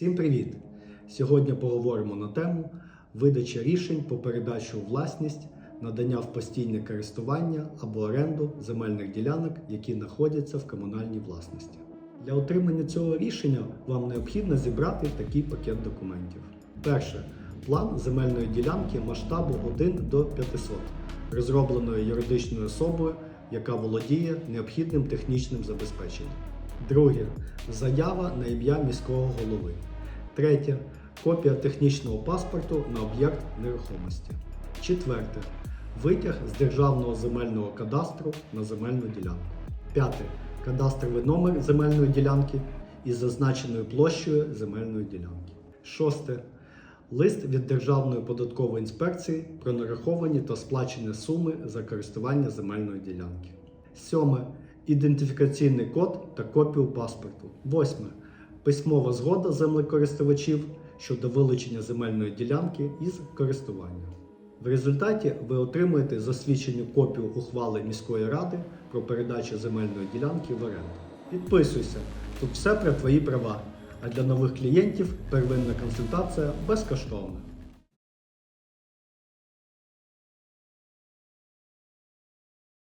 Всім привіт! Сьогодні поговоримо на тему видача рішень по передачу у власність, надання в постійне користування або оренду земельних ділянок, які знаходяться в комунальній власності. Для отримання цього рішення вам необхідно зібрати такий пакет документів. Перше план земельної ділянки масштабу 1 до 500, розробленої юридичною особою, яка володіє необхідним технічним забезпеченням. Друге заява на ім'я міського голови. Третє копія технічного паспорту на об'єкт нерухомості. Четверте витяг з державного земельного кадастру на земельну ділянку. П'яте кадастровий номер земельної ділянки із зазначеною площею земельної ділянки. Шосте лист від Державної податкової інспекції про нараховані та сплачені суми за користування земельної ділянки. Сьоме ідентифікаційний код та копію паспорту. Восьме письмова згода землекористувачів щодо вилучення земельної ділянки із користування. В результаті ви отримуєте засвідчену копію ухвали міської ради про передачу земельної ділянки в оренду. Підписуйся, тут все про твої права. А для нових клієнтів первинна консультація безкоштовна.